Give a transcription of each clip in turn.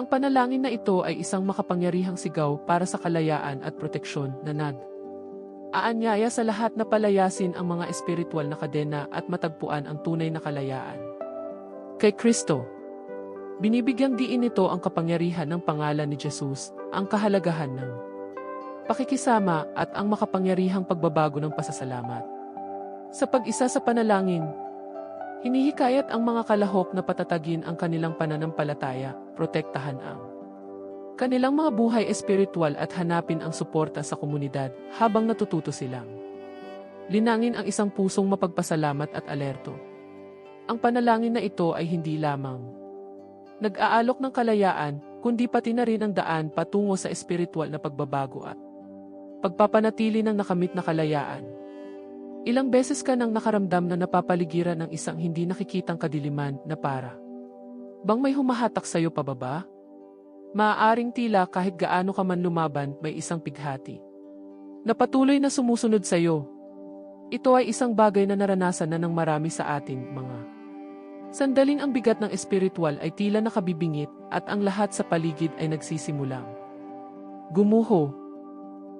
Ang panalangin na ito ay isang makapangyarihang sigaw para sa kalayaan at proteksyon na nag aanyaya sa lahat na palayasin ang mga espiritual na kadena at matagpuan ang tunay na kalayaan. Kay Kristo, binibigyang diin nito ang kapangyarihan ng pangalan ni Jesus, ang kahalagahan ng pakikisama at ang makapangyarihang pagbabago ng pasasalamat. Sa pag-isa sa panalangin, hinihikayat ang mga kalahok na patatagin ang kanilang pananampalataya, protektahan ang kanilang mga buhay espiritual at hanapin ang suporta sa komunidad habang natututo silang. Linangin ang isang pusong mapagpasalamat at alerto. Ang panalangin na ito ay hindi lamang nag-aalok ng kalayaan, kundi pati na rin ang daan patungo sa espiritual na pagbabago at pagpapanatili ng nakamit na kalayaan. Ilang beses ka nang nakaramdam na napapaligiran ng isang hindi nakikitang kadiliman na para. Bang may humahatak sa'yo pababa? Maaaring tila kahit gaano ka man lumaban may isang pighati. Na patuloy na sumusunod sa iyo. Ito ay isang bagay na naranasan na ng marami sa atin, mga. Sandaling ang bigat ng espiritual ay tila nakabibingit at ang lahat sa paligid ay nagsisimulang. Gumuho.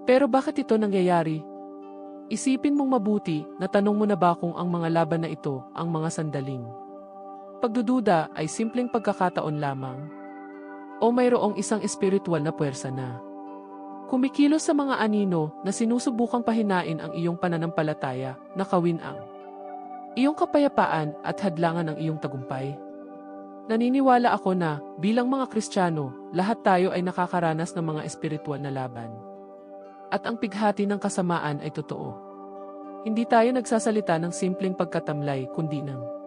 Pero bakit ito nangyayari? Isipin mong mabuti na tanong mo na ba kung ang mga laban na ito ang mga sandaling. Pagdududa ay simpleng pagkakataon lamang o mayroong isang espiritual na puwersa na kumikilos sa mga anino na sinusubukang pahinain ang iyong pananampalataya na kawin ang iyong kapayapaan at hadlangan ng iyong tagumpay. Naniniwala ako na, bilang mga Kristiyano, lahat tayo ay nakakaranas ng mga espiritual na laban. At ang pighati ng kasamaan ay totoo. Hindi tayo nagsasalita ng simpleng pagkatamlay kundi ng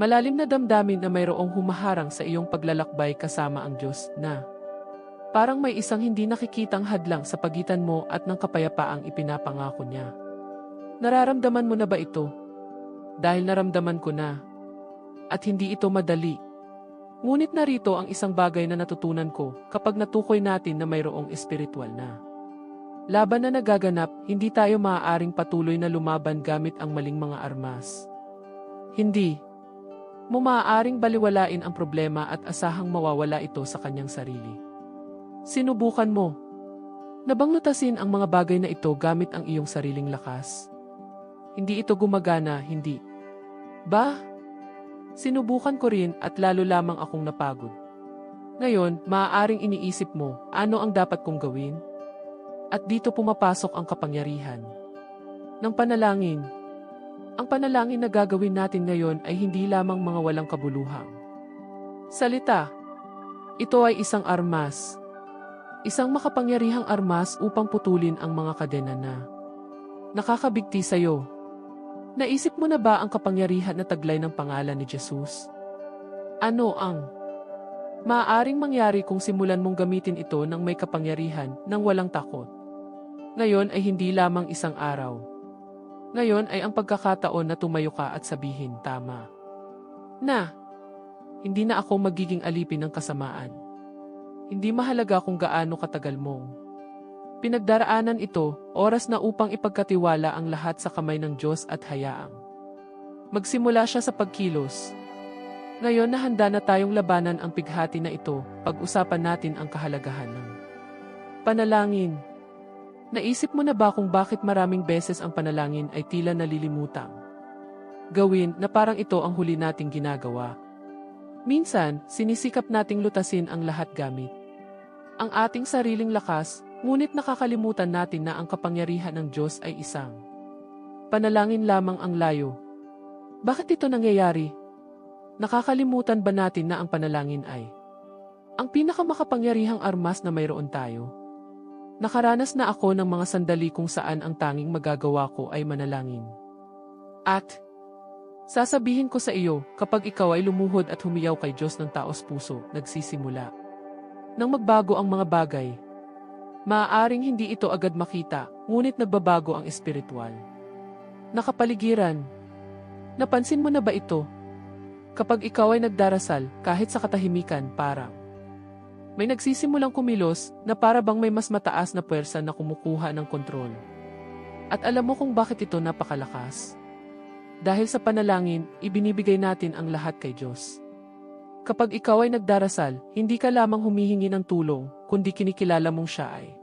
Malalim na damdamin na mayroong humaharang sa iyong paglalakbay kasama ang Diyos na parang may isang hindi nakikitang hadlang sa pagitan mo at ng kapayapaang ipinapangako niya. Nararamdaman mo na ba ito? Dahil naramdaman ko na. At hindi ito madali. Ngunit narito ang isang bagay na natutunan ko kapag natukoy natin na mayroong espiritual na. Laban na nagaganap, hindi tayo maaaring patuloy na lumaban gamit ang maling mga armas. Hindi, mo maaaring baliwalain ang problema at asahang mawawala ito sa kanyang sarili. Sinubukan mo. Nabang lutasin ang mga bagay na ito gamit ang iyong sariling lakas. Hindi ito gumagana, hindi. Ba? Sinubukan ko rin at lalo lamang akong napagod. Ngayon, maaaring iniisip mo, ano ang dapat kong gawin? At dito pumapasok ang kapangyarihan. Ng panalangin, ang panalangin na gagawin natin ngayon ay hindi lamang mga walang kabuluhang. Salita. Ito ay isang armas. Isang makapangyarihang armas upang putulin ang mga kadena na nakakabigti sa iyo. Naisip mo na ba ang kapangyarihan na taglay ng pangalan ni Jesus? Ano ang maaaring mangyari kung simulan mong gamitin ito ng may kapangyarihan ng walang takot? Ngayon ay hindi lamang isang araw ngayon ay ang pagkakataon na tumayo ka at sabihin tama. Na, hindi na ako magiging alipin ng kasamaan. Hindi mahalaga kung gaano katagal mong. Pinagdaraanan ito, oras na upang ipagkatiwala ang lahat sa kamay ng Diyos at hayaang. Magsimula siya sa pagkilos. Ngayon na handa na tayong labanan ang pighati na ito, pag-usapan natin ang kahalagahan ng panalangin. Naisip mo na ba kung bakit maraming beses ang panalangin ay tila nalilimutang? Gawin na parang ito ang huli nating ginagawa. Minsan, sinisikap nating lutasin ang lahat gamit. Ang ating sariling lakas, ngunit nakakalimutan natin na ang kapangyarihan ng Diyos ay isang. Panalangin lamang ang layo. Bakit ito nangyayari? Nakakalimutan ba natin na ang panalangin ay ang pinakamakapangyarihang armas na mayroon tayo? Nakaranas na ako ng mga sandali kung saan ang tanging magagawa ko ay manalangin. At, sasabihin ko sa iyo, kapag ikaw ay lumuhod at humiyaw kay Diyos ng taos puso, nagsisimula. Nang magbago ang mga bagay, maaaring hindi ito agad makita, ngunit nagbabago ang espiritual. Nakapaligiran, napansin mo na ba ito? Kapag ikaw ay nagdarasal, kahit sa katahimikan, parang may nagsisimulang kumilos na para bang may mas mataas na puwersa na kumukuha ng kontrol. At alam mo kung bakit ito napakalakas? Dahil sa panalangin, ibinibigay natin ang lahat kay Diyos. Kapag ikaw ay nagdarasal, hindi ka lamang humihingi ng tulong, kundi kinikilala mong siya ay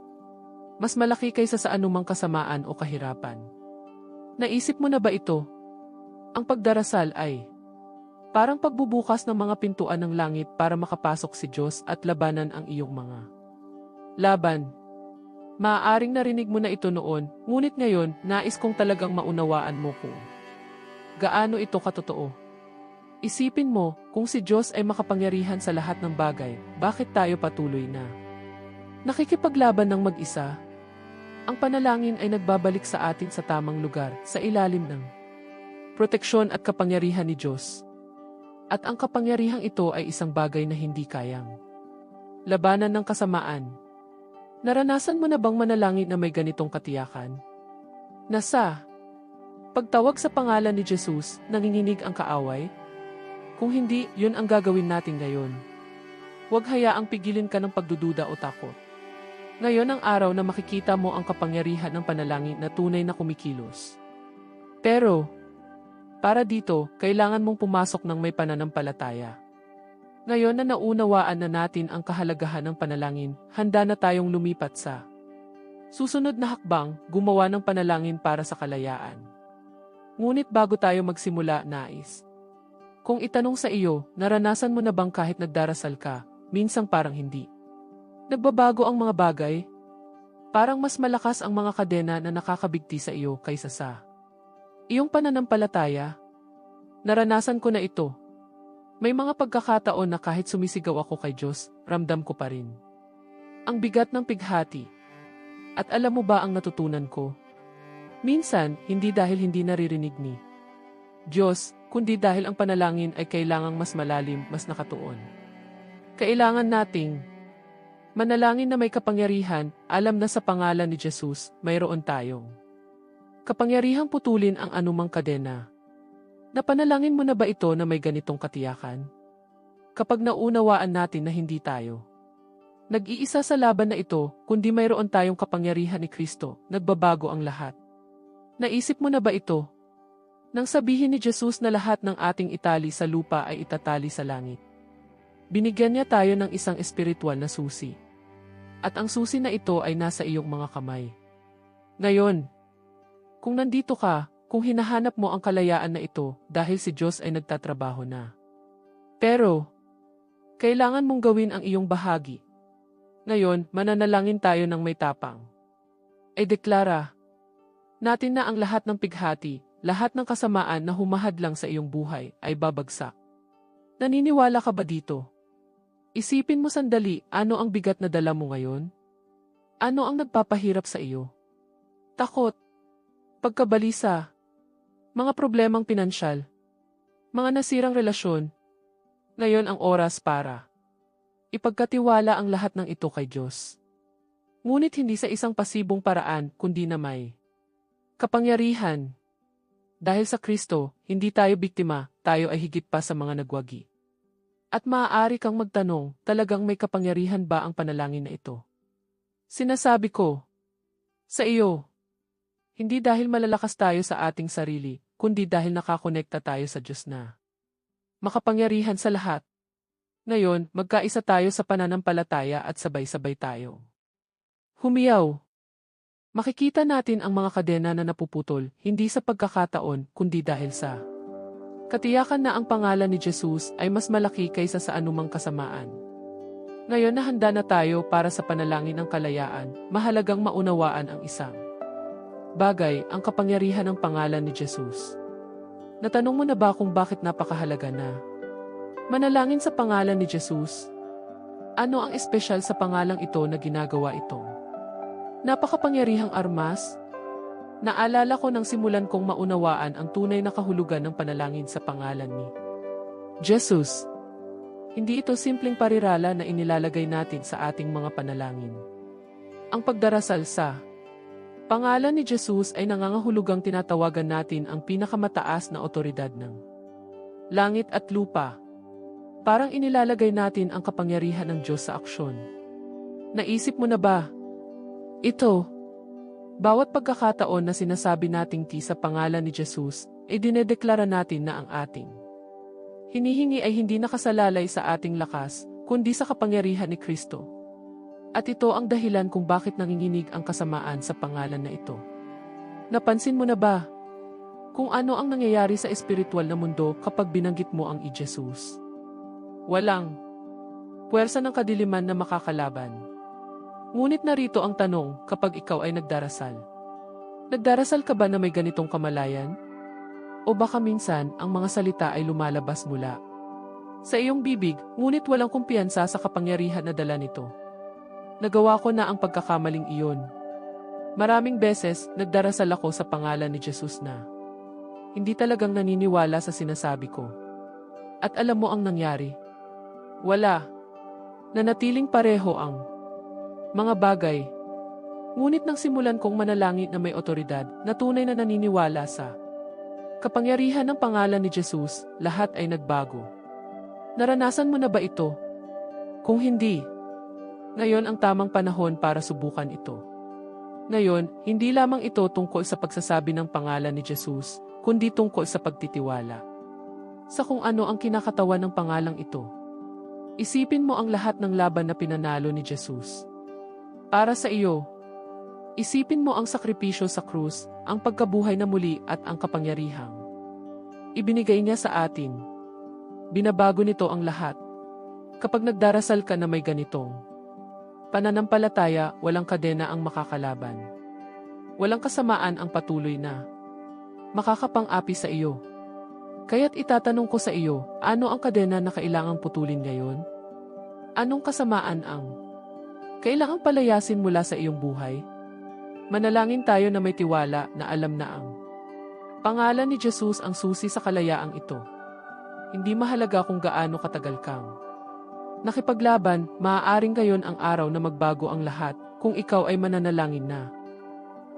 mas malaki kaysa sa anumang kasamaan o kahirapan. Naisip mo na ba ito? Ang pagdarasal ay parang pagbubukas ng mga pintuan ng langit para makapasok si Diyos at labanan ang iyong mga laban. Maaaring narinig mo na ito noon, ngunit ngayon, nais kong talagang maunawaan mo kung gaano ito katotoo. Isipin mo, kung si Diyos ay makapangyarihan sa lahat ng bagay, bakit tayo patuloy na nakikipaglaban ng mag-isa? Ang panalangin ay nagbabalik sa atin sa tamang lugar, sa ilalim ng proteksyon at kapangyarihan ni Diyos. At ang kapangyarihang ito ay isang bagay na hindi kayang labanan ng kasamaan. Naranasan mo na bang manalangin na may ganitong katiyakan? Nasa pagtawag sa pangalan ni Jesus, nanginginig ang kaaway? Kung hindi, yun ang gagawin natin ngayon. Huwag hayaang pigilin ka ng pagdududa o takot. Ngayon ang araw na makikita mo ang kapangyarihan ng panalangin na tunay na kumikilos. Pero, para dito, kailangan mong pumasok ng may pananampalataya. Ngayon na naunawaan na natin ang kahalagahan ng panalangin, handa na tayong lumipat sa susunod na hakbang, gumawa ng panalangin para sa kalayaan. Ngunit bago tayo magsimula, nais. Kung itanong sa iyo, naranasan mo na bang kahit nagdarasal ka, minsang parang hindi? Nagbabago ang mga bagay. Parang mas malakas ang mga kadena na nakakabigti sa iyo kaysa sa iyong pananampalataya. Naranasan ko na ito. May mga pagkakataon na kahit sumisigaw ako kay Diyos, ramdam ko pa rin. Ang bigat ng pighati. At alam mo ba ang natutunan ko? Minsan, hindi dahil hindi naririnig ni Diyos, kundi dahil ang panalangin ay kailangang mas malalim, mas nakatuon. Kailangan nating Manalangin na may kapangyarihan, alam na sa pangalan ni Jesus, mayroon tayong kapangyarihang putulin ang anumang kadena. Napanalangin mo na ba ito na may ganitong katiyakan? Kapag naunawaan natin na hindi tayo nag-iisa sa laban na ito, kundi mayroon tayong kapangyarihan ni Kristo, nagbabago ang lahat. Naisip mo na ba ito? Nang sabihin ni Jesus na lahat ng ating itali sa lupa ay itatali sa langit. Binigyan niya tayo ng isang espiritual na susi. At ang susi na ito ay nasa iyong mga kamay. Ngayon, kung nandito ka, kung hinahanap mo ang kalayaan na ito dahil si Diyos ay nagtatrabaho na. Pero, kailangan mong gawin ang iyong bahagi. Ngayon, mananalangin tayo ng may tapang. Ay deklara, natin na ang lahat ng pighati, lahat ng kasamaan na humahadlang sa iyong buhay ay babagsak. Naniniwala ka ba dito? Isipin mo sandali, ano ang bigat na dala mo ngayon? Ano ang nagpapahirap sa iyo? Takot, pagkabalisa, mga problemang pinansyal, mga nasirang relasyon. Ngayon ang oras para ipagkatiwala ang lahat ng ito kay Diyos. Ngunit hindi sa isang pasibong paraan, kundi na may kapangyarihan. Dahil sa Kristo, hindi tayo biktima, tayo ay higit pa sa mga nagwagi. At maaari kang magtanong, talagang may kapangyarihan ba ang panalangin na ito? Sinasabi ko, sa iyo, hindi dahil malalakas tayo sa ating sarili, kundi dahil nakakonekta tayo sa Diyos na makapangyarihan sa lahat. Ngayon, magkaisa tayo sa pananampalataya at sabay-sabay tayo. Humiyaw. Makikita natin ang mga kadena na napuputol, hindi sa pagkakataon, kundi dahil sa Katiyakan na ang pangalan ni Jesus ay mas malaki kaysa sa anumang kasamaan. Ngayon na handa na tayo para sa panalangin ng kalayaan, mahalagang maunawaan ang isang bagay ang kapangyarihan ng pangalan ni Jesus. Natanong mo na ba kung bakit napakahalaga na? Manalangin sa pangalan ni Jesus. Ano ang espesyal sa pangalang ito na ginagawa itong? Napakapangyarihang armas, Naalala ko nang simulan kong maunawaan ang tunay na kahulugan ng panalangin sa pangalan ni Jesus. Hindi ito simpleng parirala na inilalagay natin sa ating mga panalangin. Ang pagdarasal sa pangalan ni Jesus ay nangangahulugang tinatawagan natin ang pinakamataas na otoridad ng langit at lupa. Parang inilalagay natin ang kapangyarihan ng Diyos sa aksyon. Naisip mo na ba? Ito, bawat pagkakataon na sinasabi nating ti sa pangalan ni Jesus, ay dinedeklara natin na ang ating hinihingi ay hindi nakasalalay sa ating lakas, kundi sa kapangyarihan ni Kristo. At ito ang dahilan kung bakit nanginginig ang kasamaan sa pangalan na ito. Napansin mo na ba? Kung ano ang nangyayari sa espiritual na mundo kapag binanggit mo ang i-Jesus. Walang puwersa ng kadiliman na makakalaban. Ngunit narito ang tanong kapag ikaw ay nagdarasal. Nagdarasal ka ba na may ganitong kamalayan? O baka minsan ang mga salita ay lumalabas mula sa iyong bibig, ngunit walang kumpiyansa sa kapangyarihan na dala nito. Nagawa ko na ang pagkakamaling iyon. Maraming beses, nagdarasal ako sa pangalan ni Jesus na hindi talagang naniniwala sa sinasabi ko. At alam mo ang nangyari. Wala. Nanatiling pareho ang mga bagay. Ngunit nang simulan kong manalangin na may otoridad na tunay na naniniwala sa kapangyarihan ng pangalan ni Jesus, lahat ay nagbago. Naranasan mo na ba ito? Kung hindi, ngayon ang tamang panahon para subukan ito. Ngayon, hindi lamang ito tungkol sa pagsasabi ng pangalan ni Jesus, kundi tungkol sa pagtitiwala. Sa kung ano ang kinakatawan ng pangalang ito. Isipin mo ang lahat ng laban na pinanalo ni Jesus. Para sa iyo, isipin mo ang sakripisyo sa krus, ang pagkabuhay na muli at ang kapangyarihang. Ibinigay niya sa atin. Binabago nito ang lahat. Kapag nagdarasal ka na may ganitong pananampalataya, walang kadena ang makakalaban. Walang kasamaan ang patuloy na makakapang-api sa iyo. Kaya't itatanong ko sa iyo, ano ang kadena na kailangang putulin ngayon? Anong kasamaan ang kailangang palayasin mula sa iyong buhay? Manalangin tayo na may tiwala na alam na ang pangalan ni Jesus ang susi sa kalayaang ito. Hindi mahalaga kung gaano katagal kang nakipaglaban, maaaring gayon ang araw na magbago ang lahat kung ikaw ay mananalangin na.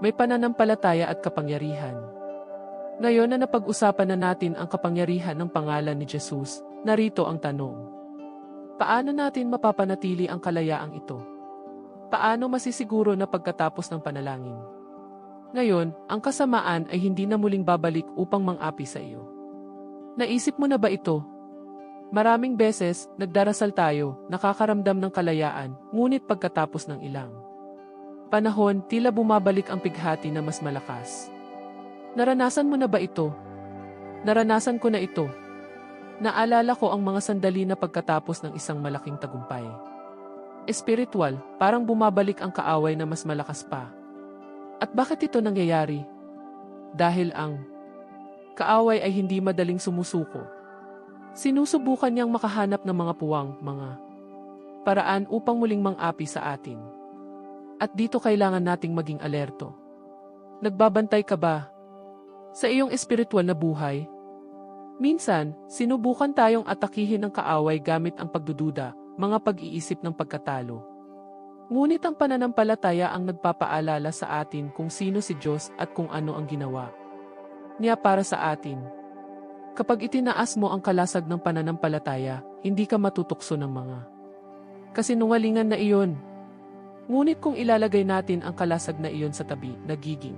May pananampalataya at kapangyarihan. Ngayon na napag-usapan na natin ang kapangyarihan ng pangalan ni Jesus, narito ang tanong. Paano natin mapapanatili ang kalayaang ito? Paano masisiguro na pagkatapos ng panalangin? Ngayon, ang kasamaan ay hindi na muling babalik upang mang-api sa iyo. Naisip mo na ba ito? Maraming beses, nagdarasal tayo, nakakaramdam ng kalayaan, ngunit pagkatapos ng ilang panahon, tila bumabalik ang pighati na mas malakas. Naranasan mo na ba ito? Naranasan ko na ito. Naalala ko ang mga sandali na pagkatapos ng isang malaking tagumpay. Espiritual, parang bumabalik ang kaaway na mas malakas pa. At bakit ito nangyayari? Dahil ang kaaway ay hindi madaling sumusuko. Sinusubukan niyang makahanap ng mga puwang, mga paraan upang muling mang-api sa atin. At dito kailangan nating maging alerto. Nagbabantay ka ba sa iyong espiritual na buhay? Minsan, sinubukan tayong atakihin ng kaaway gamit ang pagdududa, mga pag-iisip ng pagkatalo. Ngunit ang pananampalataya ang nagpapaalala sa atin kung sino si Diyos at kung ano ang ginawa niya para sa atin. Kapag itinaas mo ang kalasag ng pananampalataya, hindi ka matutukso ng mga kasinungalingan na iyon. Ngunit kung ilalagay natin ang kalasag na iyon sa tabi, nagiging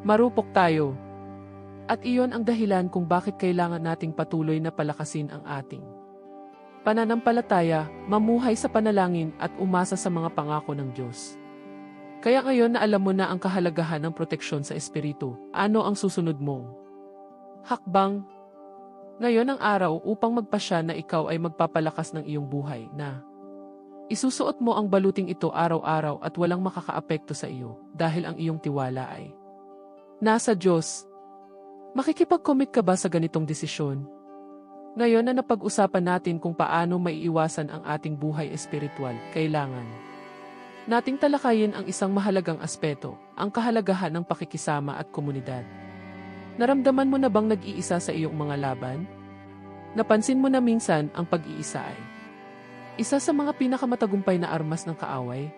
marupok tayo. At iyon ang dahilan kung bakit kailangan nating patuloy na palakasin ang ating pananampalataya, mamuhay sa panalangin at umasa sa mga pangako ng Diyos. Kaya ngayon na alam mo na ang kahalagahan ng proteksyon sa espiritu, ano ang susunod mong hakbang? Ngayon ang araw upang magpasya na ikaw ay magpapalakas ng iyong buhay na isusuot mo ang baluting ito araw-araw at walang makakaapekto sa iyo dahil ang iyong tiwala ay nasa Diyos. Makikipag-commit ka ba sa ganitong desisyon? Ngayon na napag-usapan natin kung paano maiiwasan ang ating buhay espiritual, kailangan nating talakayin ang isang mahalagang aspeto, ang kahalagahan ng pakikisama at komunidad. Naramdaman mo na bang nag-iisa sa iyong mga laban? Napansin mo na minsan ang pag-iisa ay isa sa mga pinakamatagumpay na armas ng kaaway?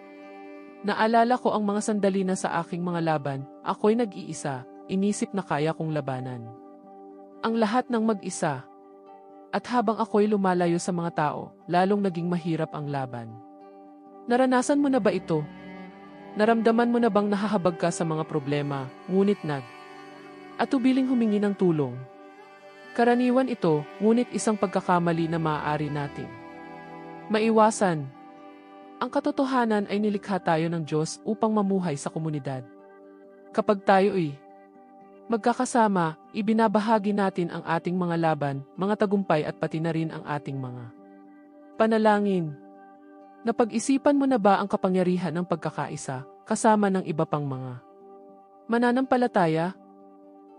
Naalala ko ang mga sandali na sa aking mga laban, ako'y nag-iisa, inisip na kaya kong labanan. Ang lahat ng mag-isa, at habang ako'y lumalayo sa mga tao, lalong naging mahirap ang laban. Naranasan mo na ba ito? Naramdaman mo na bang nahahabag ka sa mga problema, ngunit nag at tubiling humingi ng tulong? Karaniwan ito, ngunit isang pagkakamali na maaari nating maiwasan. Ang katotohanan ay nilikha tayo ng Diyos upang mamuhay sa komunidad. Kapag tayo ay magkakasama, ibinabahagi natin ang ating mga laban, mga tagumpay at pati na rin ang ating mga panalangin. Napag-isipan mo na ba ang kapangyarihan ng pagkakaisa, kasama ng iba pang mga mananampalataya?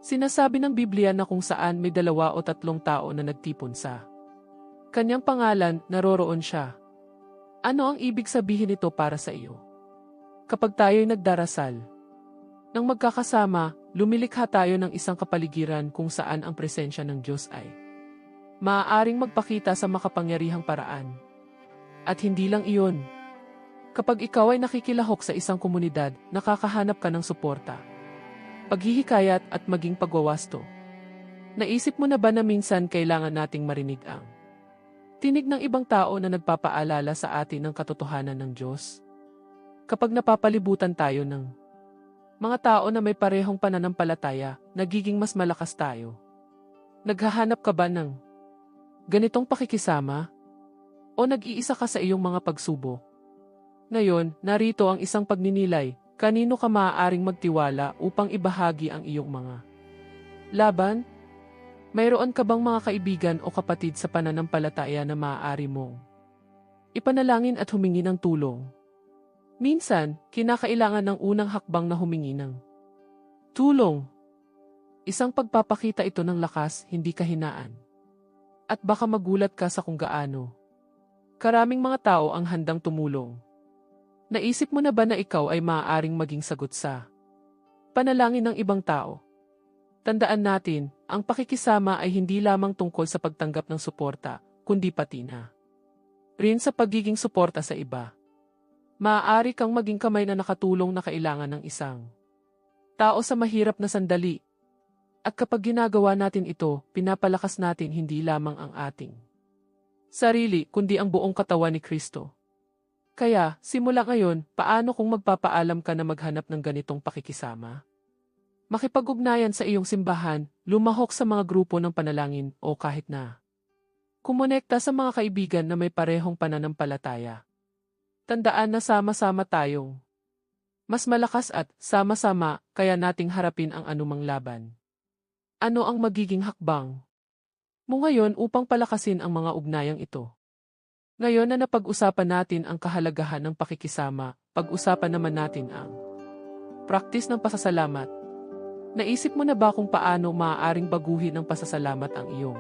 Sinasabi ng Biblia na kung saan may dalawa o tatlong tao na nagtipon sa kanyang pangalan, naroroon siya. Ano ang ibig sabihin nito para sa iyo? Kapag tayo'y nagdarasal, nang magkakasama, lumilikha tayo ng isang kapaligiran kung saan ang presensya ng Diyos ay maaaring magpakita sa makapangyarihang paraan. At hindi lang iyon. Kapag ikaw ay nakikilahok sa isang komunidad, nakakahanap ka ng suporta, paghihikayat at maging pagwawasto. Naisip mo na ba na minsan kailangan nating marinig ang tinig ng ibang tao na nagpapaalala sa atin ng katotohanan ng Diyos? Kapag napapalibutan tayo ng mga tao na may parehong pananampalataya, nagiging mas malakas tayo. Naghahanap ka ba ng ganitong pakikisama? O nag-iisa ka sa iyong mga pagsubok? Ngayon, narito ang isang pagninilay, kanino ka maaaring magtiwala upang ibahagi ang iyong mga laban? Mayroon ka bang mga kaibigan o kapatid sa pananampalataya na maaari mong ipanalangin at humingi ng tulong? Minsan, kinakailangan ng unang hakbang na humingi ng tulong. Isang pagpapakita ito ng lakas, hindi kahinaan. At baka magulat ka sa kung gaano. Karaming mga tao ang handang tumulong. Naisip mo na ba na ikaw ay maaaring maging sagot sa panalangin ng ibang tao? Tandaan natin, ang pakikisama ay hindi lamang tungkol sa pagtanggap ng suporta, kundi pati na rin sa pagiging suporta sa iba. Maaari kang maging kamay na nakatulong na kailangan ng isang tao sa mahirap na sandali. At kapag ginagawa natin ito, pinapalakas natin hindi lamang ang ating sarili, kundi ang buong katawan ni Kristo. Kaya, simula ngayon, paano kung magpapaalam ka na maghanap ng ganitong pakikisama? Makipag-ugnayan sa iyong simbahan, lumahok sa mga grupo ng panalangin o kahit na. Kumonekta sa mga kaibigan na may parehong pananampalataya. Tandaan na sama-sama tayong mas malakas at sama-sama kaya nating harapin ang anumang laban. Ano ang magiging hakbang mo ngayon upang palakasin ang mga ugnayang ito? Ngayon na napag-usapan natin ang kahalagahan ng pakikisama, pag-usapan naman natin ang practice ng pasasalamat. Naisip mo na ba kung paano maaaring baguhin ng pasasalamat ang iyong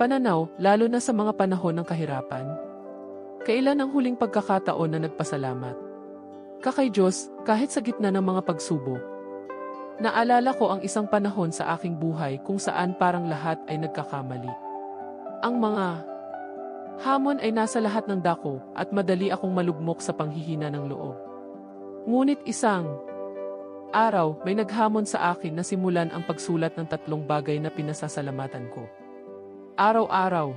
pananaw, lalo na sa mga panahon ng kahirapan? Kailan ang huling pagkakataon na nagpasalamat? Kakay Diyos, kahit sa gitna ng mga pagsubok. Naalala ko ang isang panahon sa aking buhay kung saan parang lahat ay nagkakamali. Ang mga Hamon ay nasa lahat ng dako at madali akong malugmok sa panghihina ng loob. Ngunit isang araw may naghamon sa akin na simulan ang pagsulat ng tatlong bagay na pinasasalamatan ko. Araw-araw.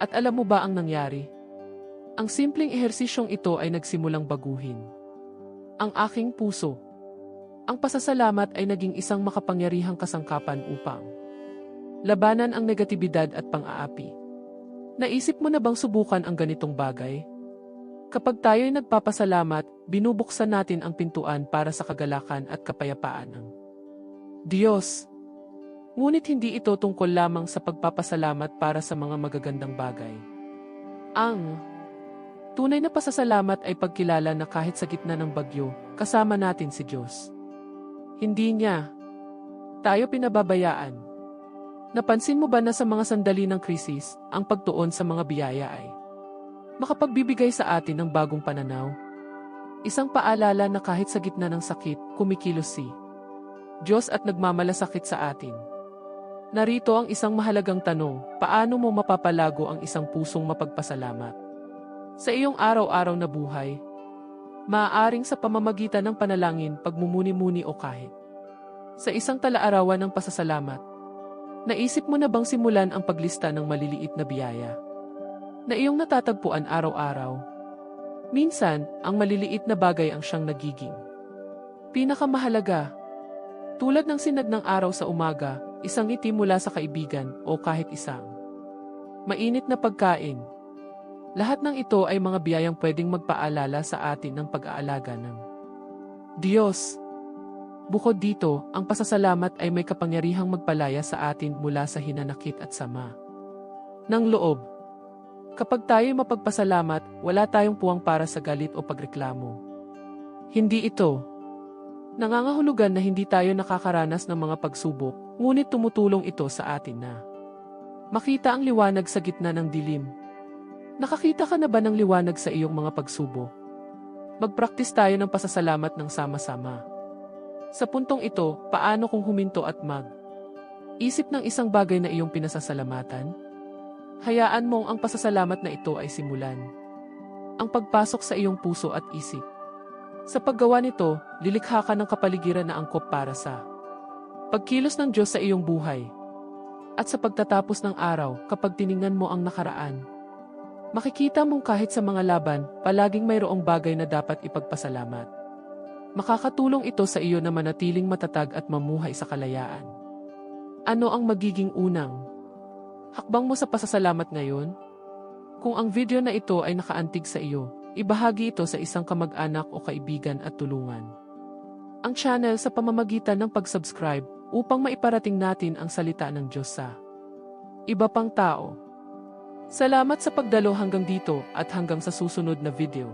At alam mo ba ang nangyari? Ang simpleng ehersisyong ito ay nagsimulang baguhin. Ang aking puso. Ang pasasalamat ay naging isang makapangyarihang kasangkapan upang labanan ang negatibidad at pang-aapi. Naisip mo na bang subukan ang ganitong bagay? Kapag tayo'y nagpapasalamat, binubuksan natin ang pintuan para sa kagalakan at kapayapaan ng Diyos. Ngunit hindi ito tungkol lamang sa pagpapasalamat para sa mga magagandang bagay. Ang tunay na pasasalamat ay pagkilala na kahit sa gitna ng bagyo, kasama natin si Diyos. Hindi niya tayo pinababayaan. Napansin mo ba na sa mga sandali ng krisis, ang pagtuon sa mga biyaya ay makapagbibigay sa atin ng bagong pananaw? Isang paalala na kahit sa gitna ng sakit, kumikilos si Diyos at nagmamalasakit sa atin. Narito ang isang mahalagang tanong, paano mo mapapalago ang isang pusong mapagpasalamat? Sa iyong araw-araw na buhay, maaaring sa pamamagitan ng panalangin, pagmumuni-muni o kahit sa isang talaarawan ng pasasalamat, Naisip mo na bang simulan ang paglista ng maliliit na biyaya? Na iyong natatagpuan araw-araw? Minsan, ang maliliit na bagay ang siyang nagiging. Pinakamahalaga. Tulad ng sinag ng araw sa umaga, isang ngiti mula sa kaibigan o kahit isang mainit na pagkain. Lahat ng ito ay mga biyayang pwedeng magpaalala sa atin ng pag-aalaga ng Diyos. Bukod dito, ang pasasalamat ay may kapangyarihang magpalaya sa atin mula sa hinanakit at sama ng loob. Kapag tayo mapagpasalamat, wala tayong puwang para sa galit o pagreklamo. Hindi ito. Nangangahulugan na hindi tayo nakakaranas ng mga pagsubok, ngunit tumutulong ito sa atin na makita ang liwanag sa gitna ng dilim. Nakakita ka na ba ng liwanag sa iyong mga pagsubok? Magpraktis tayo ng pasasalamat ng sama-sama. Sa puntong ito, paano kung huminto at mag? Isip ng isang bagay na iyong pinasasalamatan? Hayaan mong ang pasasalamat na ito ay simulan. Ang pagpasok sa iyong puso at isip. Sa paggawa nito, lilikha ka ng kapaligiran na angkop para sa pagkilos ng Diyos sa iyong buhay. At sa pagtatapos ng araw, kapag tiningnan mo ang nakaraan, makikita mong kahit sa mga laban, palaging mayroong bagay na dapat ipagpasalamat. Makakatulong ito sa iyo na manatiling matatag at mamuhay sa kalayaan. Ano ang magiging unang Hakbang mo sa pasasalamat ngayon? Kung ang video na ito ay nakaantig sa iyo, ibahagi ito sa isang kamag-anak o kaibigan at tulungan. Ang channel sa pamamagitan ng pag-subscribe upang maiparating natin ang salita ng Diyos sa iba pang tao. Salamat sa pagdalo hanggang dito at hanggang sa susunod na video.